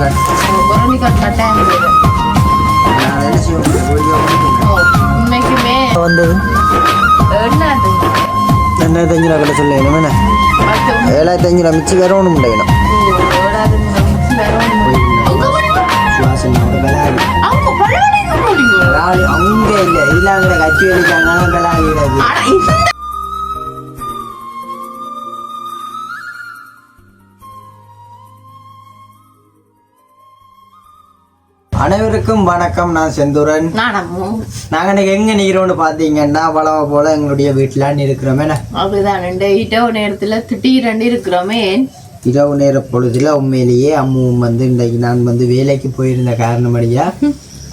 காட்டு குரலிக்காட் கட்டாயம் தேவை. நான் என்ன செய்வோம் வீடியோ ஓ, உண்மைக்குமே வந்தது எண்ணாது. ரெண்டாயிரத்தி அஞ்சு ரூபா சொல்ல என்ன பத்து ஏழாயிரத்தி அஞ்சு ரூபா மிச்சி வேற ஒன்றும் முடியணும் ஓடாது, இந்த mix வேற ஒண்ணும் இல்லை. உங்க போனீங்க? சுவாசனோட விளையாடி அவங்க பழவடைக்கு போனீங்க. விளையாடி அவங்க இல்லை இதில் அங்கே கட்சி வலிக்காங்க விளையாடிடாது அனைவருக்கும் வணக்கம். நான் செந்தூரன். நாங்கள் இன்னைக்கு எங்கே நிற்கிறோம்னு பார்த்தீங்கன்னா வளவ போல எங்களுடைய வீட்டிலான்னு இருக்கிறோமே. அப்படிதான். இடோ நேரத்துல திடீரெண்டு இருக்கிறோமே. இரவு நேர பொழுதுல உண்மையிலேயே அம்முவும் வந்து இன்றைக்கு நான் வந்து வேலைக்கு போயிருந்த காரணமடியா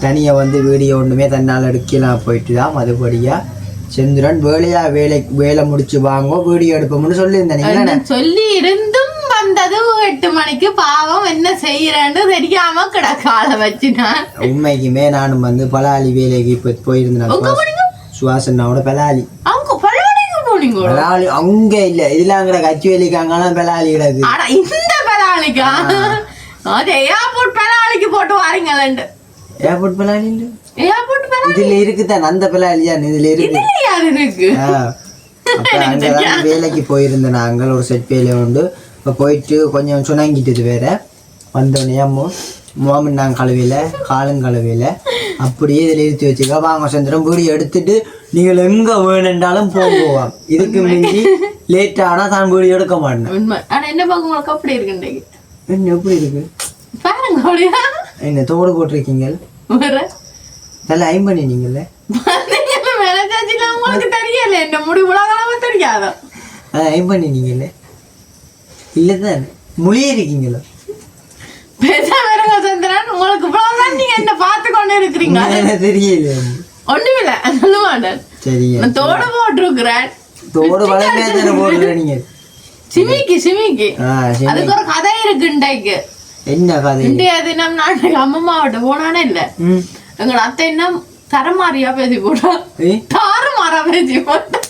தனியாக வந்து வீடியோ ஒன்றுமே தன்னால் எடுக்கலாம் போயிட்டு தான் மறுபடியா செந்துரன் வேலையா வேலை வேலை முடிச்சு வாங்கோ வீடியோ எடுப்போம்னு சொல்லியிருந்தேன். நீங்க என்ன? சொல்லி இருந்தும் வந்தது எட்டு மணிக்கு பாவம் என்ன செய்யறேன்னு தெரியாம கிடக்கால வச்சுனான் உண்மைக்குமே நானும் வந்து பலாலி வேலைக்கு இப்போ போயிருந்தேன். சுவாச- சுவாசனாவோட பலாலி. அவங்க பழவடைக்கு போனீங்க? பலாலி அங்க இல்ல. இதுல அங்கட கட்சி வேலைக்காங்கலாம் பலாலி கிடக்கு ஆனா இந்த பலாளிக்கா அது ஏர்போர்ட் பலாளிக்கு போட்டு வாரீங்களேண்டு ஏர்போர்ட் பலாலி இல்ல. ஏர்போர்ட் பலாளி இதுல இருக்குதான் அந்த பலாலியா இதுல இருக்கு? இதுல இருக்கு வேலைக்கு போயிருந்தேன் நாங்கள். ஒரு செட் வேலை உண்டு. இப்போ போயிட்டு கொஞ்சம் சுணங்கிட்டது வேற. வந்தோடனே அம்மோ மோமன் நாங்கள் கழுவில காலும் கழுவில அப்படியே இதில் இருத்தி வச்சுக்க வாங்க சந்திரம் வீடு எடுத்துட்டு நீங்கள் எங்க வேணுன்றாலும் போகுவாம் இதுக்கு மிஞ்சி லேட் ஆனா தான் வீடு எடுக்க மாட்டேன். உண்மை. ஆனா என்ன பார்க்க உங்களுக்கு அப்படி இருக்குண்டீங்க என்ன எப்படி இருக்கு? பாருங்க என்ன தோடு போட்டிருக்கீங்க? நல்ல பாத்தீங்களா, மெனக்காச்சிலாம் உங்களுக்கு தெரியல என்ன முடி உலகம் தெரியாதோ. ஐம்பண்ணி நீங்கள்ல? இல்லை தான் மொழியே இருக்கீங்களா சந்திரன். உங்களுக்கு இவ்வளவுதான் நீங்க என்ன பார்த்து கொண்டு இருக்கிறீங்க தெரியல சரிங்க. நான் தோடு போட்டிருக்கிறேன். தோடு வளமையா சிமிக்கு சிமிக்கு. அதுக்கு ஒரு கதை இருக்கு இன்றைக்கு. என்ன கதை? இன்றைய தினம் நான் அம்மம்மாவிட்ட போனானே இல்ல. எங்க அத்தை என்ன தரமாரியா பேசி போட்டா? தாறுமாறா பேசி போட்டா.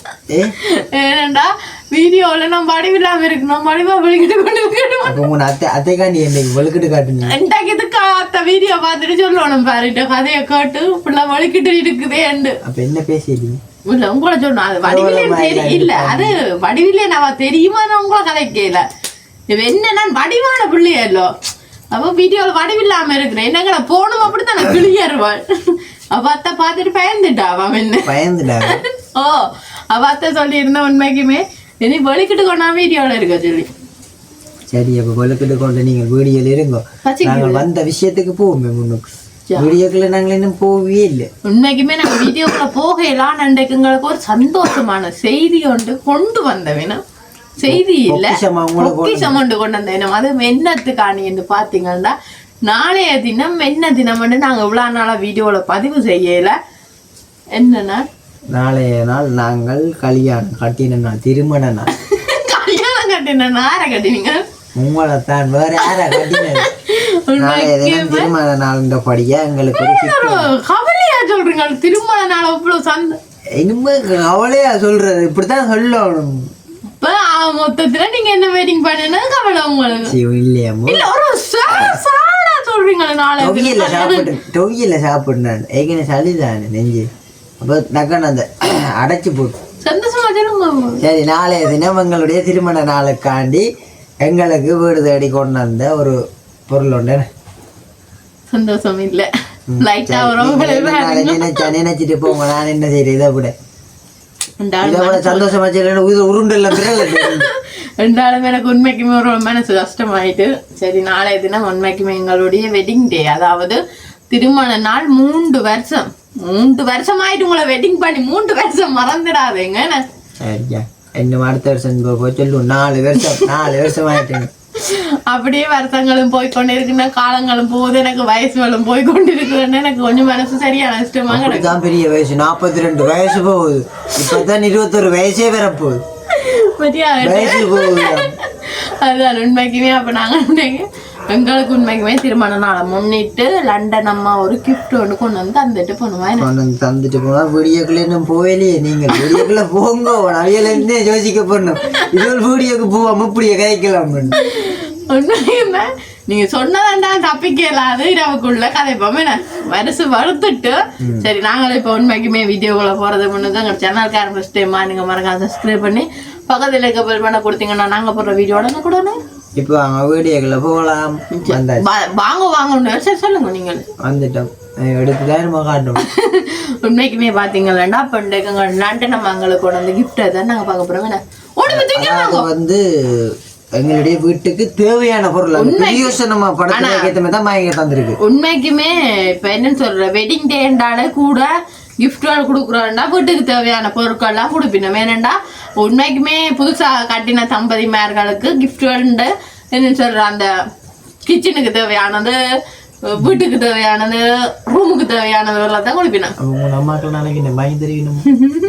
ஏனண்டா? வீடியோல நம்ம வடிவில்லாம இருக்கணும். வடிவா வெளிக்கிட்டு கொண்டு போயிடுவோம். உங்க அத்தை அத்தைக்காண்டி என்னைக்கு வெளுக்கிட்டு காட்டுனீங்க இன்றைக்கு இதுக்கு அத்தை வீடியோ பார்த்துட்டு சொல்லணும் பாருட்ட கதையை கேட்டு ஃபுல்லா வலிக்கிட்டு இருக்குதேண்டு அப்ப என்ன பேசிட்டீங்க? இல்ல உங்களை சொன்னா அது தெரி இல்ல அது வடிவில்லை நான் தெரியுமா நான் உங்களை கதைக்கல என்ன நான் வடிவான பிள்ளையல்லோ அப்ப வீடியோல வடிவில்லாம இருக்கிறேன் என்னங்கடா போனும் அப்படித்தானே? கிளியருவாள் அப்ப அத்தை பார்த்துட்டு பயந்துட்டா அவன் என்ன? பயந்துட்டாங்க ஓ அவ அத்தை சொல்லியிருந்தா உண்மைக்குமே இனி வலிக்கிட்டு கொண்டா வீடியோல இருக்க சொல்லி சரி அப்ப வெளுக்கிட்டு கொண்டு நீங்க வீடியோல இருங்க பச்சைக்கு நாங்க வந்த விஷயத்துக்கு போவோமே முன்னுக்கு வீடியோக்குள்ள நாங்கள் இன்னும் போகவே இல்லை உண்மைக்குமே நாங்க வீடியோக்குள்ள போகலாம் அன்றைக்கு எங்களுக்கு ஒரு சந்தோஷமான செய்தி ஒன்று கொண்டு வந்தவேனா செய்தி இல்ல பொக்கிஷமா பொக்கிஷம் கொண்டு வந்தேன் அது என்னத்துக்காணி என்று பாத்தீங்கன்னா நாளைய தினம் என்ன தினம் நாங்க இவ்வளவு நாளா வீடியோல பதிவு செய்யல என்னன்னா நாளைய நாள் நாங்கள் கல்யாணம் கட்டின நாள் திருமண நாள். கல்யாணம் கட்டின நார கட்டினீங்க? உங்களை தான் வேற யாரா கட்டினது? நாளைய தினம் திருமண நாள்ன்றபடியா எங்களுக்கு ஒரு. கவலையா சொல்றீங்க? திருமண நாள் அவ்வளவு சந்த இனிமே அவளையா சொல்றது? இப்படித்தான் சொல்லணும். இப்ப மொத்தத்துல நீங்க என்ன வெயிட்டிங் பண்ணுனா கவலை உங்களுக்கு. சரி, இல்லையாமோ இல்ல ஒரு சொல்றீங்களே நாளை டொவியில சாப்பிட்டு டொவியில சாப்பிடுனான் ஏற்கனவே சளிதானே நெஞ்சு? அப்போ டக்குன்னு அந்த அடைச்சி போட்டு சரி நாளைய தினம் எங்களுடைய திருமண நாளுக்காண்டி எங்களுக்கு வீடு தேடி கொண்டு வந்த ஒரு பொருள் ஒன்று சந்தோஷம் இல்ல. நினைச்சிட்டு போங்க. நான் என்ன செய்யறேன் இதை விட. ரெண்டாலும் இதை விட சந்தோஷமா செய்யல உருண்டல்ல ரெண்டாலும் எனக்கு உண்மைக்குமே ஒரு மனசு கஷ்டமாயிட்டு சரி நாளைய தினம் உண்மைக்குமே எங்களுடைய வெட்டிங் டே அதாவது திருமண நாள் மூன்று வருஷம். மூன்று வருஷம் ஆயிட்டு உங்களை வெட்டிங் பண்ணி மூன்று வருஷம் மறந்துடாதீங்க? சரியா இன்னும் அடுத்த வருஷம் போ- போய் சொல்லுவோம் நாலு வருஷம் நாலு வருஷம் ஆயிட்டேங்க அப்படியே வருஷங்களும் போய் கொண்டு இருக்குன்னா காலங்களும் போகுது எனக்கு வயசுகளும் போய் கொண்டு இருக்குன்னு எனக்கு கொஞ்சம் மனசு சரியான இஷ்டமா கிடக்கு. இதுதான் பெரிய வயசு. நாற்பத்தி ரெண்டு வயசு போகுது. இப்பதான் இருபத்தொரு வயசே வரப்போகுது. அதான் உண்மைக்குமே அப்ப நாங்க நினைங்க, எங்களுக்கு உண்மைக்குமே திருமண நாளை முன்னிட்டு லண்டன் அம்மா ஒரு கிஃப்ட் ஒன்று கொண்டு வந்து தந்துட்டு வந்து தந்துட்டு போனா வீடியோக்குள்ள இன்னும் போகலையே நீங்கள். வீடியோக்குள்ள போங்க. அவையில இருந்தே யோசிக்க பண்ணும் இது ஒரு வீடியோக்கு போவாம இப்படியே கைக்கலாம் உண்மையுமே நீங்க சொன்னதாண்டா தப்பிக்கலாது இரவுக்குள்ள கதைப்போம். என்ன? வருஷ வறுத்துட்டு சரி நாங்களே இப்போ உண்மைக்குமே வீடியோக்குள்ள போறது முன்னுக்கு சேனல்காரன் ஃபர்ஸ்ட் டைமா நீங்க மறக்காம சப்ஸ்கிரைப் பண்ணி பக்கத்துல இருக்க பெல் பண்ண கொடுத்தீங்கன்னா நாங்க போடுற வீடியோ உடனே கூட இப்போ அவங்க வீடியோக்குள்ள போகலாம். வாங்க வாங்க சரி சொல்லுங்க நீங்க வந்துட்டோம். உண்மைக்குமே பாத்தீங்களா லண்டன் நம்ம அங்களுக்கு கொண்டு வந்து கிஃப்ட் தான் நாங்க பார்க்க போறோம். வந்து எங்களுடைய வீட்டுக்கு தேவையான பொருள் அந்த பெரிய நம்ம படத்துல ஏற்ற மாதிரி தான் வாங்கி தந்திருக்கு. உண்மைக்குமே இப்ப என்னன்னு சொல்ற வெட்டிங் டேண்டால கூட கிஃப்ட்கள் கொடுக்குறோம்னா வீட்டுக்கு தேவையான பொருட்கள்லாம் கொடுப்பினோம். ஏனண்டா உண்மைக்குமே புதுசா கட்டின தம்பதிமார்களுக்கு கிஃப்ட்கள் என்னன்னு சொல்ற அந்த கிச்சனுக்கு தேவையானது வீட்டுக்கு தேவையானது ரூமுக்கு தேவையானது எல்லாம் தான் கொடுப்பினோம். அப்ப உங்க அம்மாக்கள் நாளைக்கு இந்த வாங்கி தருவீனும்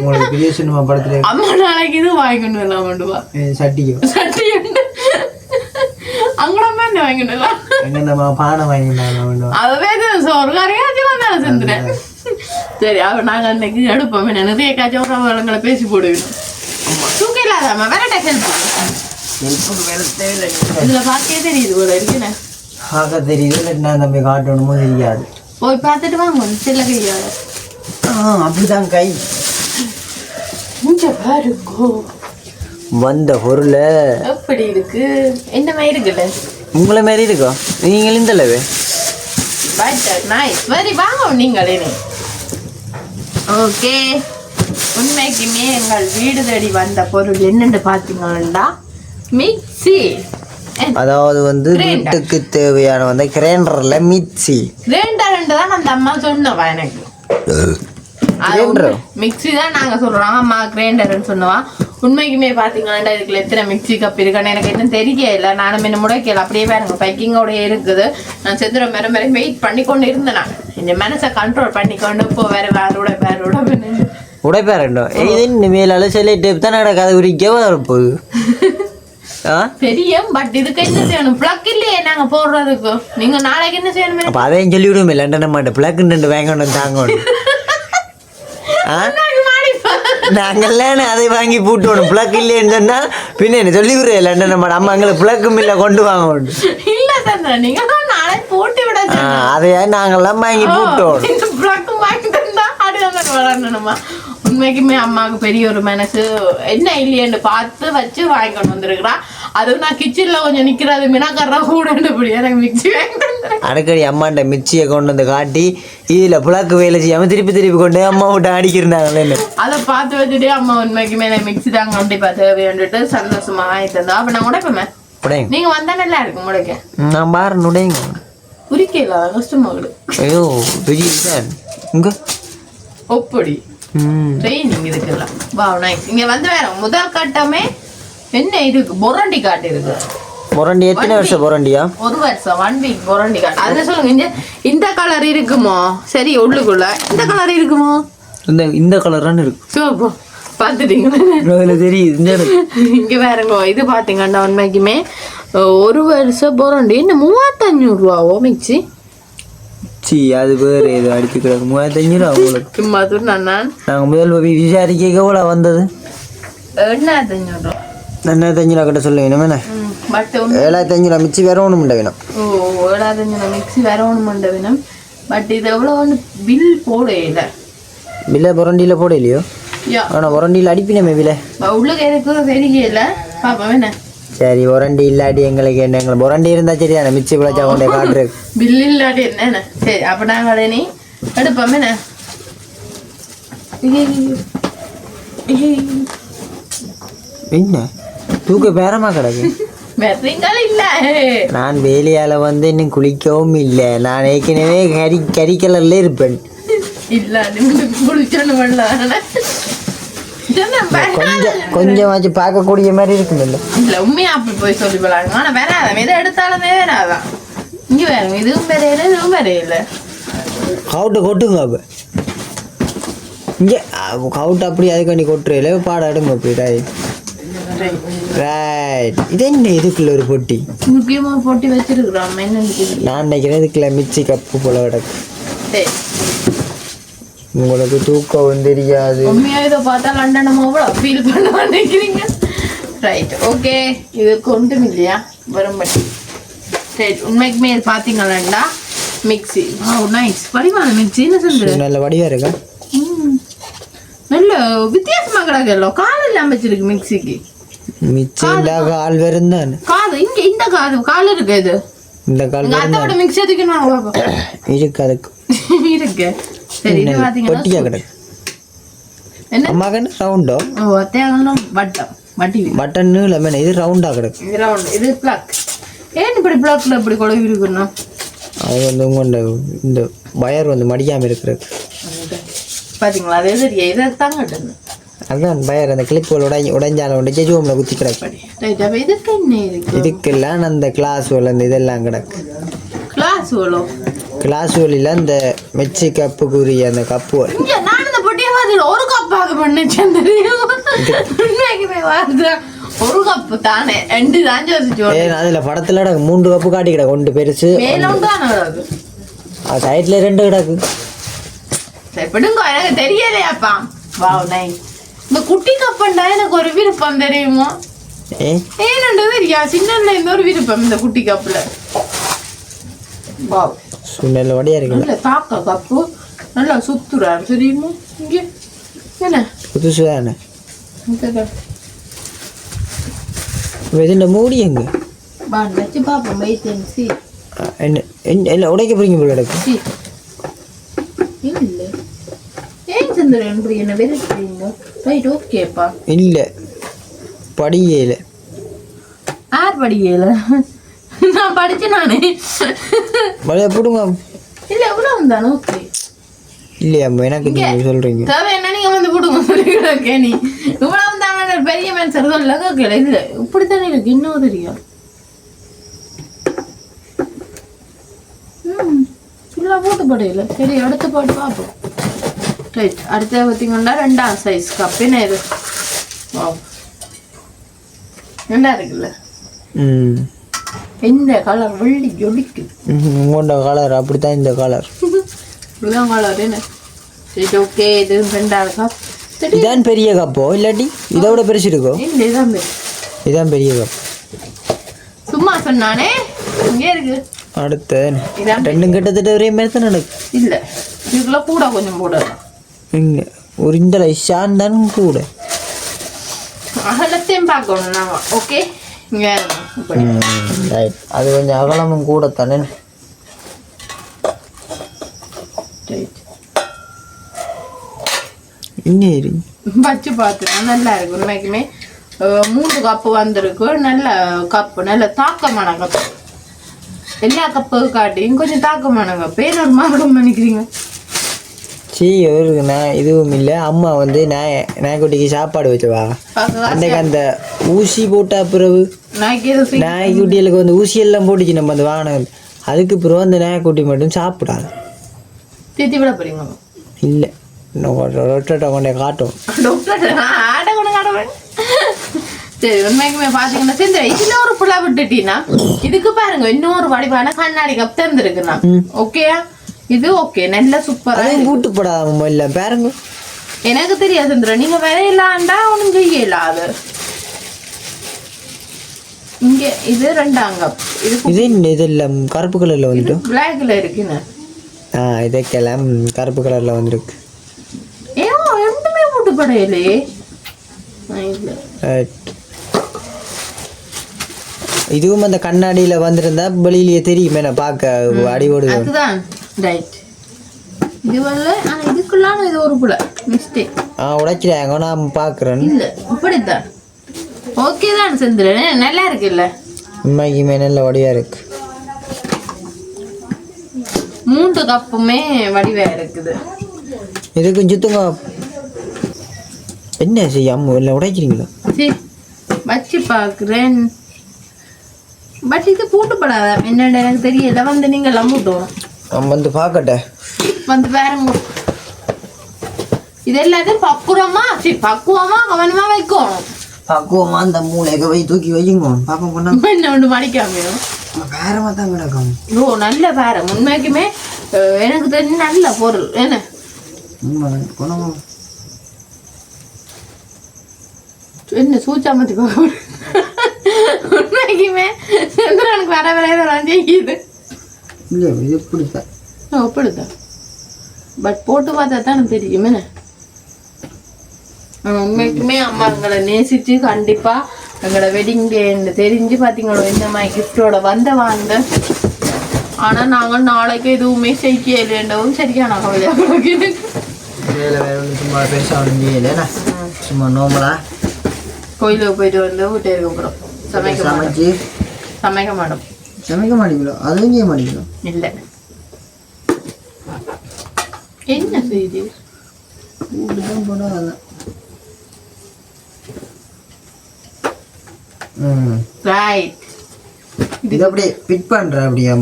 உங்களுக்கு பெரிய சினிமா படத்துல. அம்மா நாளைக்கு இது வாங்கிக்கணும் எல்லாம் கொண்டுவா அஹ் சட்டிக்கும் சட்டி உண்டு அங்கடமா என்ன வாங்கிக்கலாம் எங்க நம்ம பானை வாங்கினாலும் அதுவே ஒரு கரையாச்சும் தான் செஞ்சுறேன் சரி அவ நாங்க அன்னைக்கு எடுப்போம் நிறைய காய்ச்சல் உறவுகளை பேசி போடுவோம் தூக்க இல்லாதாம வேற டெக்ஷன் இதுல பார்க்கவே தெரியுது போல இருக்குன்னு பார்க்க தெரியுது இல்லாட்டி நான் தம்பி காட்டணுமோ தெரியாது போய் பார்த்துட்டு வாங்க சில கையோட அப்படிதான் கை பாருங்கோ வந்த பொருளை. எப்படி இருக்கு? என்ன மாதிரி இருக்குல்ல? உங்களை மாதிரி இருக்கோ? நீங்கள் இந்த அளவு. நைஸ் வாங்க நீங்களே. ஓகே உண்மைக்குமே எங்கள் வீடு தேடி வந்த பொருள் என்னன்னு பார்த்தீங்கன்னா மிக்ஸி. அதாவது வந்து. வீட்டுக்கு தேவையான வந்து கிரைண்டர்ல மிக்சி கிரைண்டர் தான் அந்த அம்மா சொன்னவா எனக்கு? மிக்ஸி தான் நாங்க சொல்றோம். அம்மா கிரைண்டர்னு சொன்னவா. உண்மைக்குமே பாத்தீங்கன்னா இதுக்குள்ள எத்தனை மிக்ஸி கப் இருக்குன்னு எனக்கு இன்னும் தெரியல நானும் என்ன முடக்கல அப்படியே பாருங்க பைக்கிங்கோட இருக்குது. நான் செத்துற மேல மேல வெயிட் பண்ணி கொண்டு இருந்தேன் நான். இந்த மனசை கண்ட்ரோல் பண்ணி கொண்டு இப்போ வேற வேற விட வேற விட உடைப்பேரண்டோ? இது இனிமேல் சில டேப் தான் நடக்காது உரிக்க வரப்போகுது. ஆ? தெரியும் பட் இதுக்கு என்ன செய்யணும்? பிளக் இல்லையே நாங்க போடுறதுக்கு. நீங்க நாளைக்கு என்ன செய்யணும்? அப்போ அதையும் சொல்லி விடுவோம் லண்டன் மாட்டேன் பிளக்கு ரெண்டு வாங்கணும் தாங்கணும். ஆ. நாங்கள்லாம் அதை வாங்கி பூட்டணும். பிளக் இல்லைன்னு சொன்னால் பின்ன என்ன சொல்லி விடுறேன் லண்டன் மாட்டேன் அம்மா எங்களை பிளக்கும் இல்லை கொண்டு வாங்கணும். இல்ல சந்திரன் நீங்க தான் நாளைக்கு போட்டு விட அதையா நாங்கள்லாம் வாங்கி பூட்டணும். இந்த பிளாக் வாங்கி தந்தா அடுத்த வளரணுமா உண்மைக்குமே அம்மாவுக்கு பெரிய ஒரு மனசு. என்ன இல்லையன்னு பார்த்து வச்சு வாங்கி கொண்டு வந்திருக்கிறா. அதுவும் நான் கிச்சன்ல கொஞ்சம் நிக்கிறது மினாக்கறா கூட எனக்கு மிக்சி அடிக்கடி அம்மாண்ட மிச்சியை கொண்டு வந்து காட்டி இதில் புழக்கு வேலை செய்யாமல் திருப்பி திருப்பி கொண்டு அம்மா விட்டு அடிக்கிறாங்களேன்னு அதை பார்த்து வச்சுட்டு அம்மா உண்மைக்குமே மிக்சி தான் கண்டிப்பா தேவையாண்டுட்டு சந்தோஷமா வாங்கி தந்தா அப்ப நான் உடைப்பேன் நீங்க வந்தா நல்லா இருக்கும் உடைக்க. நான் பாரு உடைங்க. உரிக்கல கஷ்டமாகுது ஐயோ சார் இங்கே. ஒப்படி. ட்ரைனிங் இதுக்கெல்லாம். வா நைஸ் இங்க வந்து வேற முதல் கட்டமே என்ன இருக்கு பொரண்டி காட்டு இருக்கு. முரண்டி எத்தனை வருஷம் முரண்டியா ஒரு வருஷம் ஒன் வீக் பொரண்டி காட்டு. அதுல சொல்லுங்க இந்த இந்த கலர் இருக்குமோ? சரி உள்ளுக்குள்ள. இந்த கலர் இருக்குமோ? இந்த இந்த கலரான இருக்கு. சோப்போ பார்த்துட்டீங்களா? அதில் தெரியுது இருக்கு. இங்க வேறங்க இது பாத்தீங்கன்னா உண்மைக்குமே. ஒரு வருஷம் பொரண்டி. என்ன மூவாத்தஞ்சூறு ரூபாவோ மிக்சி சீ அது வேறு ஏதோ அடிச்சு கிடக்கு. மூவாயிரத்தஞ்சு ரூபா உங்களுக்கு. சும்மா நான் நாங்கள் முதல் போய் விசாரிக்க எவ்வளோ வந்தது? எண்ணாத்தஞ்சூறு ரூபா. ரெண்டாயிரத்தஞ்சு ரூபா கிட்ட சொல்ல வேணும் என்ன பட் ஏழாயிரத்தஞ்சு ரூபா மிச்சி வேற ஒன்றும் இல்லை வேணும் ஓ ஏழாத்தஞ்சு மிக்ஸி வேற ஒன்று பண்ண வேணும் பட் இது எவ்வளோ வந்து பில் போடையில விலை புரண்டியில் போட இல்லையோ ஆனால் புரண்டியில் அடிப்பினமே விலை உள்ளுக்கு எதுக்கும் தெரியல பாப்பா என்ன சரி புரண்டி இல்லாட்டி எங்களுக்கு என்ன எங்களுக்கு புரண்டி இருந்தா சரி மிச்சி பிழைச்சா கொண்டே காட்டுறது பில் இல்லாட்டி என்ன சரி அப்போ நாங்கள் நீ எடுப்போம். என்ன தூக்க பேரமா கிடக்கு. நான் வேலையால வந்து இன்னும் குளிக்கவும் இல்லை. நான் ஏற்கனவே கறி கறி கலர்ல இருப்பேன் கொஞ்சம் கொஞ்சமாச்சும் பார்க்கக்கூடிய மாதிரி இருக்குமில்ல. இல்ல உண்மையா அப்படி போய் சொல்லி போலாங்க ஆனா வராத எதை எடுத்தாலுமே வராதான் இங்க வேற இதுவும் வரையில இதுவும் வரையில கவுட்டை கொட்டுங்க அப்போ. இங்கே கவுட்டு அப்படி அதுக்கு வேண்டி கொட்டுறையில பாடம் எடுங்க அப்படி ரைட் ரைட் இது என்ன? இதுக்குள்ள ஒரு பொட்டி. முக்கியமா போட்டி வச்சிருக்கிறோம். நான் நினைக்கிறேன் இதுக்குள்ள மிச்சி கப்பு போல கிடக்கு. உங்களுக்கு தூக்கம் தெரியாது. உண்மையா இதை பார்த்தா லண்டன் அவ்வளோ ஃபீல் பண்ண நினைக்கிறீங்க? ரைட் கொண்டும் இல்லையா? வரும்படி. சரி. உண்மைக்குமே இது பார்த்தீங்களா மிக்ஸி. ஓ நைஸ் வடிவான மிக்ஸி. என்ன நல்ல வடிவா இருக்கா? நல்ல வித்தியாசமா கிடக்கല്ലോ கால் இல்லாம வச்சிருக்கு மிக்ஸிக்கு. மிச்சம் ஆள் வருந்தான் காது இங்க இந்த காது கால் இருக்கு இது? இந்த கால் அத்தையோட மிக்ஸி பாப்போம் இருக்கு அதுக்கு. இருக்கு. சரி இது பொட்டியா கிடக்கு? என்ன? ரவுண்டோ ஓ? அத்தையாங்கலாம் வட்டம் வட்டி பட்டன் லெமன் இது ரவுண்டா கிடக்கு. இது ரவுண்ட் இது பிளாக் ஏன் இப்படி பிளாக்ல இப்படி குழவி இருக்கணும் அது வந்து உங்களோட இந்த வயர் வந்து மடியாம இருக்கிறது. பாத்தீங்களா? அது எதிரியா? இதை தாங்கட்டு அதான் வயர் அந்த கிளிப்புகள் உடஞ்சி உடைஞ்சால உடைச்சு ஜூமில் குத்தி கிடக்கு. ரைட் அப்ப இதுக்கு என்ன இருக்கு இதுக்கெல்லாம் அந்த கிளாஸ் அந்த இதெல்லாம் கிடக்கு. கிளாஸ் வழியில் அந்த மெச்சி கப்புக்குரிய அந்த கப்பு ஒரு கப் ஆக பண்ணேன் தெரியும்? உண்மைக்குமே வருது ஒரு கப்பு தானே. ரெண்டு தான் யோசிச்சு அதில் படத்தில் மூன்று கப்பு காட்டி கிடக்கு. ஒன்று பெருசு சைடில் ரெண்டு கிடக்கு. தெரியலையாப்பா. வாவ் நைஸ் இந்த குட்டி கப்பண்டா எனக்கு ஒரு விருப்பம் தெரியுமா? ஏ? ஏன்னு தெரியா? சின்னல இருந்து ஒரு விருப்பம் இந்த குட்டி கப்புல. வாவ் சுண்ணல் வடியா இருக்குல்ல நல்ல தாக்க கப்பு. நல்லா சுத்துறாரு தெரியுமா இங்க என்ன? புதுசு தானே இதுண்ட மூடி எங்க? வா வச்சு பாப்போம். வெயிட் என்ன என்ன இல்லை உடைக்க போறீங்க போல சி. இல்ல. ஏன் சந்திரன் இப்படி என்ன வெறுக்கிறீங்க ரைட் ஓகேப்பா இல்லை. படியல. யார் படிக்கல நான் படிச்சேன் நானே. வழியா போடுங்க. இல்ல எவ்வளவு தானே ஓகே இல்லையாம்மா எனக்கு நீங்கள் சொல்கிறீங்க தேவை என்ன நீங்க வந்து போடுங்க. சொல்லிக்கிடக்கே நீ. இவ்வளவு தானே பெரிய மனுஷர் கேட்கல இல்ல இப்படித்தானே இருக்கு இன்னும் தெரியும். ம். ஃபுல்லாக போட்டு படையில. சரி அடுத்த பாட்டு பார்ப்போம் ரைட் ரெண்டாம் சைஸ் கப் என்ன இது வாவ் நல்லா இருக்குல்ல இந்த கலர் வெள்ளி ஜொலிக்குது உங்களோட கலர் அப்படித்தான் இந்த கலர் இதுதான் கலர் என்ன சரி ஓகே இது கப் சரி இதான் பெரிய கப்போ இல்லாட்டி இதை விட பெருசு இருக்கோ இதான். இதான் பெரிய கப் சும்மா சொன்னானே இங்கே இருக்கு அடுத்த ரெண்டும் கிட்டத்தட்ட ஒரே மாதிரி தான் நடக்கும் இல்ல இதுக்குள்ள கூட கொஞ்சம் கூட இங்கே ஒரு இந்த ஷான் தான் கூட. அகலத்தையும் பார்க்கணும் நாம ஓகே அது கொஞ்சம் அகலமும் கூட தானே வச்சு பார்த்துனா நல்லா இருக்கு உண்மைக்குமே. மூணு கப்பு வந்திருக்கு. நல்ல கப்பு நல்ல தாக்கமான கப்பு எல்லா கப்பு காட்டியும் கொஞ்சம் தாக்கமான கப்பு ஏன் ஒரு மாறும் நினைக்கிறீங்க? சீ ஒரு நான் இதுவும் இல்லை. அம்மா வந்து நாய் நாய்க்குட்டிக்கு சாப்பாடு வச்சுவா அன்னைக்கு அந்த ஊசி போட்டா பிறகு நாய்க்குட்டிகளுக்கு வந்து ஊசி எல்லாம் போட்டுச்சு. நம்ம அந்த வாகனம் அதுக்கு பிறகு அந்த நாய்க்குட்டி மட்டும் சாப்பிடாது இல்லை. ரொட்டை கொண்டே காட்டும் சரி உண்மைக்குமே பாத்தீங்கன்னா சரி இதுல ஒரு புலா விட்டுட்டீங்கன்னா இதுக்கு பாருங்க இன்னொரு வடிவான கண்ணாடி கப் தந்துருக்குண்ணா ஓகேயா இது ஓகே நல்ல சூப்பரா அதையும் கூட்டுப்படாம இல்லை பாருங்க. எனக்கு தெரியாது சந்திரன் நீங்க விரையிலாண்டா ஒன்றும் செய்யல அது. இங்க இது ரெண்டாம் கப் இது இது என்ன இதெல்லாம் கருப்பு கலரில் வந்துட்டு பிளாக்ல இருக்குன்னு ஆ இதுக்கெல்லாம் கருப்பு கலரில் வந்துருக்கு. ஏன் ரெண்டுமே போட்டு படையலையே இல்லை. இதுவும் அந்த கண்ணாடியில் வந்திருந்தா வெளியிலேயே தெரியுமே நான் பார்க்க அடிவோடு அதுதான். ரைட் இது வரல ஆனா இதுக்குள்ளான இது ஒரு புல. மிஸ்டேக் ஆ உடைக்கிறாங்க. நான் பார்க்குறேன் இல்ல இப்படித்தான். ஓகே தான் செந்துறேன் நல்லா இருக்குல்ல? உண்மைக்குமே நல்ல வடிவாக இருக்கு. மூன்று கப்புமே வடிவா இருக்குது. இதுக்கும் சுத்துங்க. என்ன செய்ய அம்மா? இல்லை உடைக்கிறீங்களா? சரி வச்சு பார்க்குறேன் பட் இது பூட்டுப்படாத? என்னடா எனக்கு தெரியல. வந்து நீங்க எல்லாம் பூட்டும் நம்ம வந்து பார்க்கட்டேன் வந்து பாருங்க. இது எல்லாத்தையும் பக்குறமா சரி பக்குவமா கவனமா வைக்கும். பக்குவமா அந்த மூளைக்கு வை தூக்கி வையுங்க. பார்க்க போனா என்ன ஒன்று மடிக்காமையும் வேறமா தான் கிடக்கும். ஓ நல்ல பேரம் உண்மைக்குமே எனக்கு தெரிஞ்ச நல்ல பொருள். என்ன? என்ன சூச்சாமத்தி உண்மை உண்மைக்குமே சந்திரனுக்கு வர வர இதெல்லாம் செய்யுது. இல்லையா இது இப்படித்தான் ஒப்பிடுதான் பட் போட்டு பார்த்தா தான் தெரியும். என்ன? உண்மைக்குமே அம்மா எங்களை நேசிச்சு கண்டிப்பா எங்களோட வெட்டிங் டேன்னு தெரிஞ்சு பார்த்தீங்களோ இந்த மாதிரி கிஃப்டோட வந்த வாங்க. ஆனா நாங்கள் நாளைக்கு எதுவுமே செய்யலேண்டவும் சரியான கவலையா கிடக்குது. வேலை வேலை ஒன்று சும்மா நோமலா கோயிலுக்கு போயிட்டு வந்து வீட்டை இருக்க போகிறோம் சமைக்க சமைச்சு? சமைக்க மாட்டோம். சமைக்க மாட்டீங்களோ அதுவும் செய்ய மாட்டீங்களோ இல்லை. என்ன செய்தி? வீட்டு தான் போனால் அதான் ரைட் இது அப்படியே ஃபிட் பண்ணுற அப்படியே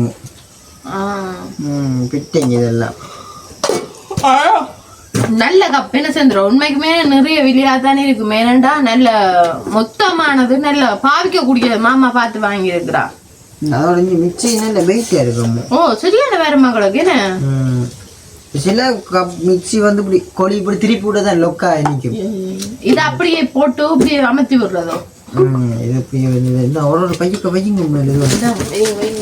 ம் ஃபிட்டிங் இதெல்லாம். நல்ல கப். என்ன செஞ்சிடும் உண்மைக்குமே நிறைய தானே இருக்கு. ஏனண்டா நல்ல மொத்தமானது நல்ல பாவிக்க கூடியது மாமா பார்த்து வாங்கி இருக்கிறா அதோட இங்கே மிக்சி நல்ல வெயிட்டாக இருக்கு அம்மு? ஓ சரியான வேற மகளுக்கு என்ன. சில கப் மிக்சி வந்து இப்படி கொழி இப்படி திருப்பி விட தான் லொக்கா நிற்கும் இது அப்படியே போட்டு இப்படியே அமர்த்தி விடுறதோ? இது வந்து இந்த ஒரு பையக்க பையங்க முன்னாடி இது வந்து. இதான், வைங்க, வைங்க.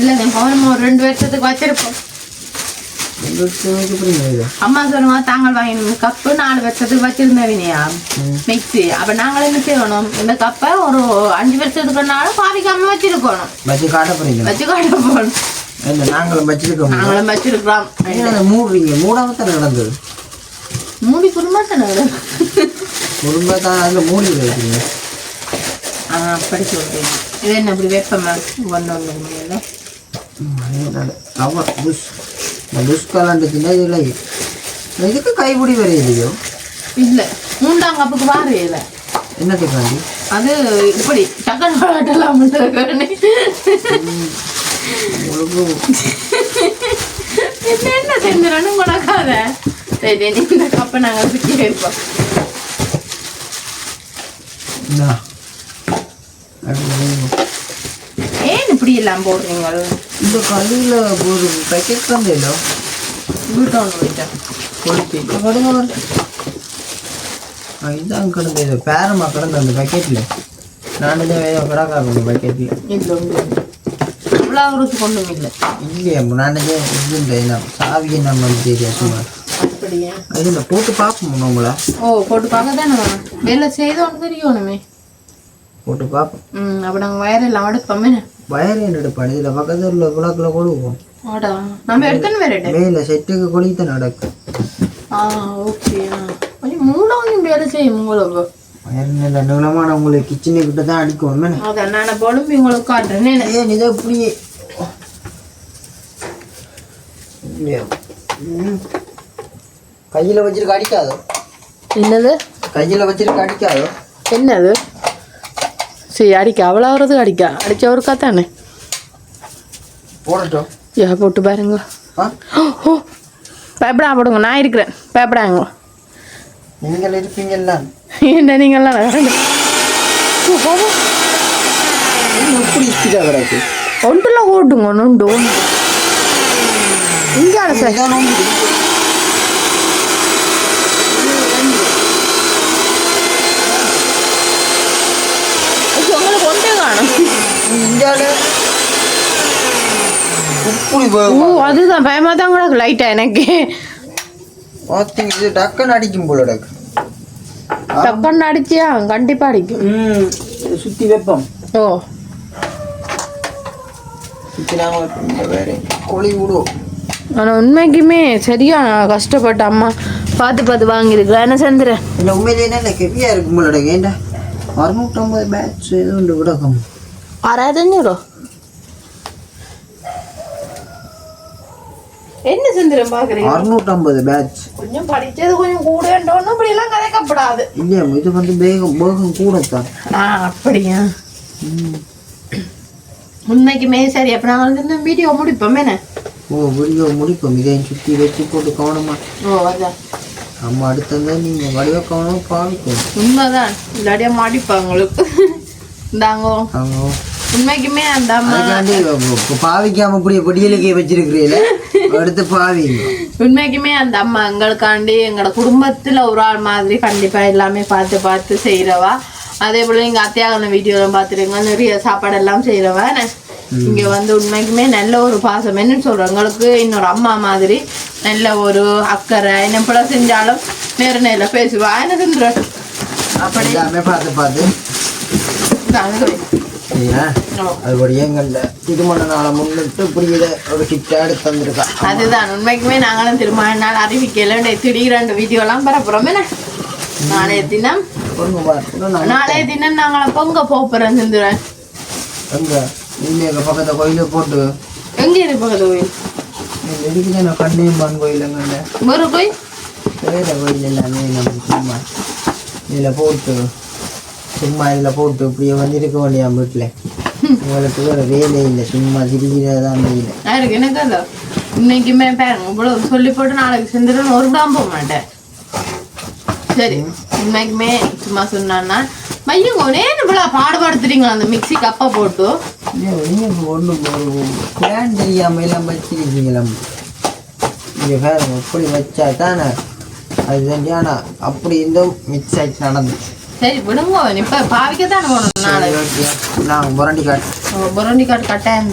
இல்ல கவனமா ஒரு ரெண்டு வருஷத்துக்கு வச்சிருப்போம் ரெண்டு வருஷத்துக்கு இப்படி இது அம்மா சொல்லுவா தாங்கள் வாங்கின கப்பு நாலு வருஷத்துக்கு வச்சிருந்தவினையா மிக்ஸி. அப்ப நாங்கள் என்ன செய்யணும்? இந்த கப்பை ஒரு அஞ்சு வருஷத்துக்குனாலும் பாவிக்காம வச்சிருக்கணும். வச்சு காட்ட போறீங்களா? வச்சு காட்ட போகணும் நாங்களும் வச்சிருக்கோம் நாங்களும் வச்சிருக்கிறோம். மூடுறீங்க? மூடாம தானே நடந்தது மூடி குடும்பத்தானே குடும்பத்தான் அதில் மூடி வைக்கிறீங்க. ஆ அப்படி சொல்றீங்க. இது என்ன இப்படி வெப்பமா ஒன்று ஒன்று புஷ். இந்த புஷ் கலாண்டுச்சுன்னா இதில் இதுக்கு கைப்பிடி வரையிலையோ இல்ல. மூன்றாம் கப்புக்கு வாரு இல்லை என்னத்துக்காண்டி அது இப்படி டக்கன் உங்களுக்கு என்ன என்ன செஞ்சிடணும் முடக்காத சரி இந்த கப்பை நாங்கள் சுற்றி வைப்போம். என்ன அப்படி வைங்க. ஏன் இப்படி எல்லாம் போடுறீங்க இந்த கல்லில் ஒரு பேக்கெட் இல்லை வீட்டோன்னு போயிட்டேன் கொளுத்தி இதான் கிடந்த இது பேரமா கிடந்த அந்த பேக்கெட்டில் நான் தான் வேற கிடக்கா அந்த பேக்கெட்டில் இல்லை இவ்வளோ அவருக்கு ஒன்றும் இல்லை. இல்லையா நான் இதுன்ற சாவியை நம்ம தெரியா சும்மா? அப்படியா? இந்த போட்டு பார்ப்போம் நம்மளா? ஓ போட்டு பார்க்க தானே வேலை செய்தோன்னு தெரியணுமே போட்டு பார்ப்போம். ம் அப்போ நாங்கள் வயரெல்லாம் அடுப்போமே வயர் என்ன எடுப்பாடு இதில் பக்கத்தில் எடுத்துன்னு வேறே மேலே செட்டுக்கு கொடித்து நடக்கும். நீளமான உங்களுக்கு கிச்சனு கிட்ட தான் அடிக்கும் அதான் நான் பொழும்பி உங்களுக்கு காட்டுறேன் ஏன் இதை இப்படியே. கையில வச்சிருக்க அடிக்காதோ? என்னது? கையில வச்சிருக்க அடிக்காதோ? என்னது? சரி அடிக்க. அவ்வளோ வரது அடிக்க. அடிச்ச ஒரு தானே போடட்டும். யா போட்டு பாருங்க. ஓ பயப்படா போடுங்க. நான் இருக்கிறேன். பயப்படாங்க நீங்கள் இருப்பீங்கல்ல. என்ன நீங்கள்லாம் கிடக்கு ஒன்றுல ஓட்டுங்க ஒன்று இங்கே சார் இதான் நோம்பு. உங்களுக்கு ஒன்றே காணும் இந்தியால இப்படி ஓ அதுதான். பயமா தான் கிடக்கு லைட்டா எனக்கு. பார்த்தீங்க இது டக்குன்னு அடிக்கும் போல டக்கு. டக்குன்னு அடிச்சியா? கண்டிப்பா அடிக்கும். சுத்தி வைப்போம். ஓ. வேற கோழி விடுவோம். ஆனா உண்மைக்குமே சரியா நான் கஷ்டப்பட்ட அம்மா பார்த்து பார்த்து வாங்கியிருக்கிறேன் என்ன செஞ்சுறேன் இல்லை உண்மையிலேயே நல்ல ஹெவியாக இருக்கும் போல ஏண்டா? அறுநூற்றம்பது பேட்ச் உண்டு விடக்கம் ஆறாயிரத்தஞ்சூரோ என்ன செஞ்சிடும் பாக்குறீங்க அறுநூற்றம்பது பேட்ச் கொஞ்சம் படிச்சது கொஞ்சம் கூடன்றோன்னு இப்படி எல்லாம் கதைக்கப்படாது. இல்லையா இது வந்து வேகம் வேகம் கூடத்தான். ஆ அப்படியா? உண்மைக்குமே சரி அப்ப நாங்கள் வந்து இந்த வீடியோ முடிப்போம் என்ன? ஓ வீடியோ முடிப்போம். இதையும் சுற்றி வச்சு போட்டு கவனமா. ஓ அதான். நம்ம அடுத்தது நீங்கள் வடிவ கவனமாக பாவிக்கும் உண்மைதான். இல்லாட்டியா மாட்டிப்பா உங்களுக்கு. இந்தாங்கோ. உண்மைக்குமே அந்த அம்மா பாவிக்காம இப்படி பொடியலுக்கே வச்சிருக்கிறீங்கள அடுத்து பாவிங்க. உண்மைக்குமே அந்த அம்மா எங்களுக்காண்டி எங்களோட குடும்பத்துல ஒரு ஆள் மாதிரி கண்டிப்பா எல்லாமே பார்த்து பார்த்து செய்யறவா அதே போல எங்க அத்தியாகன வீடியோலாம் பார்த்துருங்க நிறைய சாப்பாடு எல்லாம் செய்யறவன் இங்க வந்து உண்மைக்குமே நல்ல ஒரு பாசம். என்னன்னு சொல்றோம் எங்களுக்கு இன்னொரு அம்மா மாதிரி நல்ல ஒரு அக்கறை. என்ன போல செஞ்சாலும் நேர நேரில் பேசுவா. என்ன சென்ற அப்படி எல்லாமே பார்த்து பார்த்து. ஓ. அதுபடியே எங்கள்ட திருமண நாளை முன்னிட்டு புரியுத ஒரு கிட்ட எடுத்து வந்திருக்கா அதுதான். உண்மைக்குமே நாங்களும் திருமண நாள் அறிவிக்கல. திடீரெண்டு வீடியோலாம் பரப்புறோம் என்ன? நாளைய தினம்? நாளைய தினம். நாங்கள பொங்க போப்புறோம் செஞ்சுறேன் எங்க? இன்னைக்கு பக்கத்துல கோயில போட்டு. எங்க இருக்கு பக்கத்து கோயில்? இருக்குது நான் கண்ணியம்பான் கோயிலுங்கல்ல ஒரு கோயில்? வேற கோயில் எல்லாமே நம்ம சும்மா இதில் போட்டு. சும்மா இதில் போட்டு இப்படியே வந்து இருக்க வேண்டிய வீட்டில். உங்களுக்கு வேற வேலை இல்லை சும்மா திரிகிறதான் வேலை யாருக்கு? எனக்கு அது. இன்னைக்குமே பாருங்க இவ்வளவு சொல்லி போட்டு நாளைக்கு செஞ்சிடும் ஒரு விடாம போக மாட்டேன். சரி இன்னைக்குமே சும்மா சொன்னான்னா மையங்க ஒரேன்னு இவ்வளோ பாடுபடுத்துறீங்களா அந்த மிக்ஸி கப்பை போட்டு? ஒன்று பிளான் தெரியாமல் எல்லாம் வச்சிருக்கீங்களா? இங்கே பாருங்க இப்படி வச்சா தானே அது ஆனால் அப்படி இருந்தும் மிக்ஸ் ஆகிட்டு நடந்துச்சு. சரி விடுங்க. இப்ப பாவிக்கத்தானே போகணும் நாளைக்கு நான் புரண்டி காட்டு புரண்டி காட்டு கட்டாயம்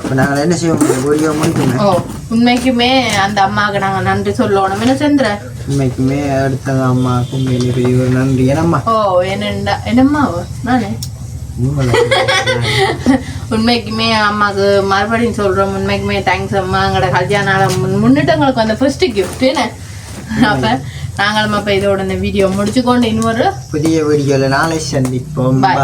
இப்போ நாங்கள் என்ன செய்வோம்? வீடியோ முடிக்கணும் ஓ உண்மைக்குமே அந்த அம்மாவுக்கு நாங்க நன்றி சொல்லணும். என்ன சென்ற உண்மைக்குமே அடுத்த அம்மாவுக்கும் பெரிய ஒரு நன்றி. ஏனம்மா ஓ என்னண்டா? என்னம்மா நானே? உண்மைக்குமே அம்மாவுக்கு மறுபடியும் சொல்றோம். உண்மைக்குமே தேங்க்ஸ் அம்மா. எங்களோட கல்யாண நாளை முன் முன்னிட்டு எங்களுக்கு அந்த ஃபர்ஸ்ட் கிஃப்ட் என்ன? அப்ப நாங்களும் அப்ப இதோட இந்த வீடியோ முடிச்சுக்கொண்டு இன்னொரு புதிய வீடியோவில் நாளை சந்திப்போம். பாய்